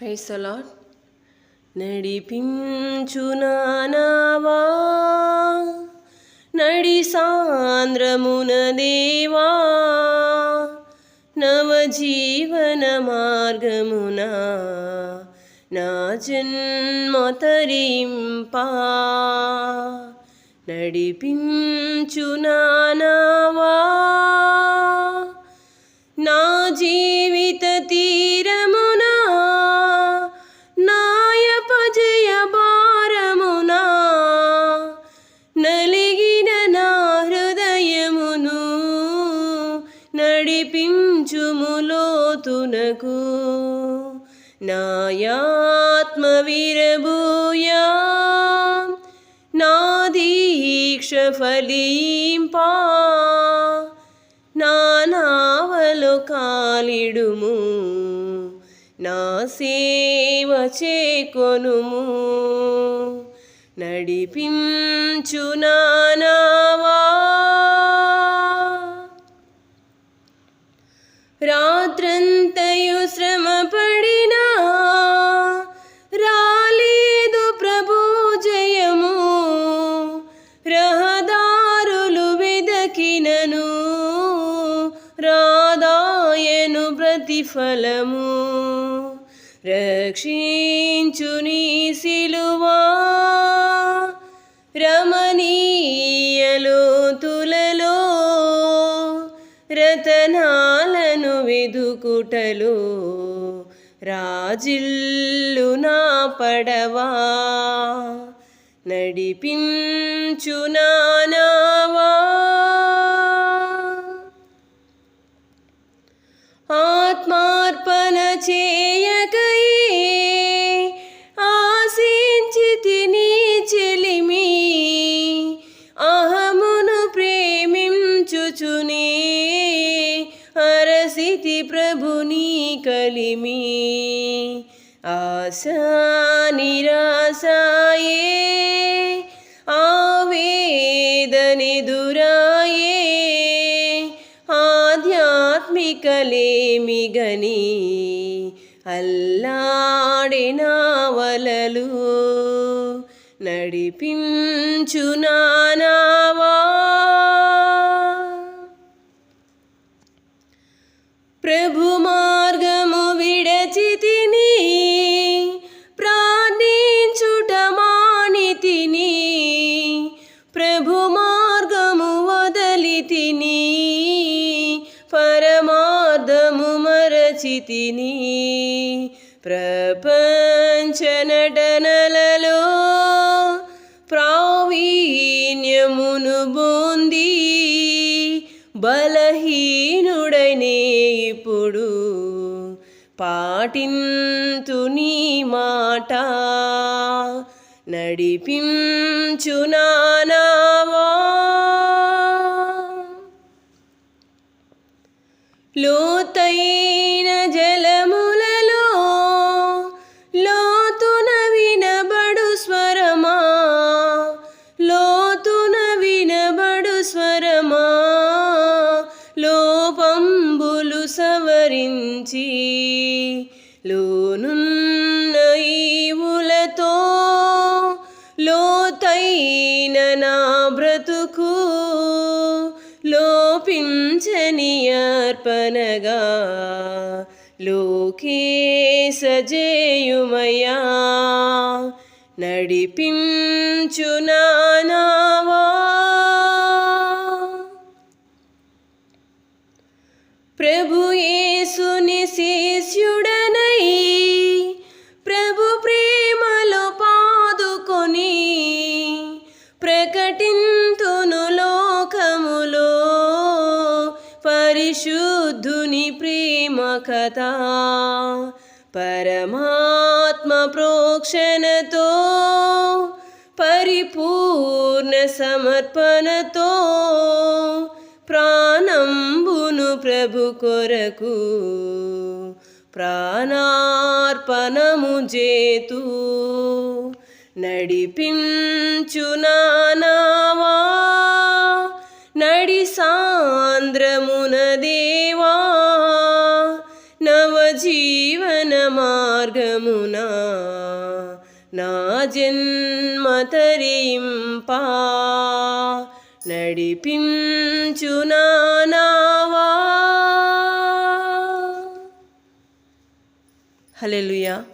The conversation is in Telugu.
ప్రైస్ అలాడ్ నడిపించునావా నడి సాంద్రమున దేవా నవజీవన మార్గమున నా జన్మ తరింపా. నడిపించునావా నడిపించుములోతునకు నాయాత్మ విరభూయా నా దీక్ష ఫలింపా నా నావలో కాలిడుము నా సేవ చేకొనుము నడిపించు నానావా ప్రతిఫలము రక్షించు నీ సిలువా. రమణీయలో తులలో రతనాలను వెదుకుటలో రాజిల్లు నా పడవా. నడిపించు హరసితి ప్రభుని కలిమి ఆశా నిరాశాయే ఆవేదనెదురాయే ఆధ్యాత్మికలేమి గని అల్లాడినా వలలు నడిపించు ప్రభు మార్గము విడచితిని ప్రార్థించుట మానితిని. ప్రభు మార్గము వదలితిని పరమార్థము మరచితిని. ప్రపంచ నటనలలో ప్రావీణ్యమును బో బలహీనుడనే ఇప్పుడు పాటింతు నీ మాట నడిపించునా కోపంబులు సవరించి లోనున్న ఈవులతో లోతైన నా బ్రతుకు లోపించని అర్పణగా లోకే సజేయుమయా నడిపించు ప్రభు యేసుని శిష్యుడనై ప్రభు ప్రేమలో పాదుకొని ప్రకటింతును లోకములో. పరిశుద్ధుని ప్రేమ కథ పరమాత్మ ప్రోక్షణతో పరిపూర్ణ సమర్పణతో ప్రభు కొరకు ప్రాణార్పణము చేతు నడిపించునానావా నడి సాంద్రమున దేవా నవజీవన మార్గమున. నా జన్మ తరింపా. నడిపించునానా Hallelujah.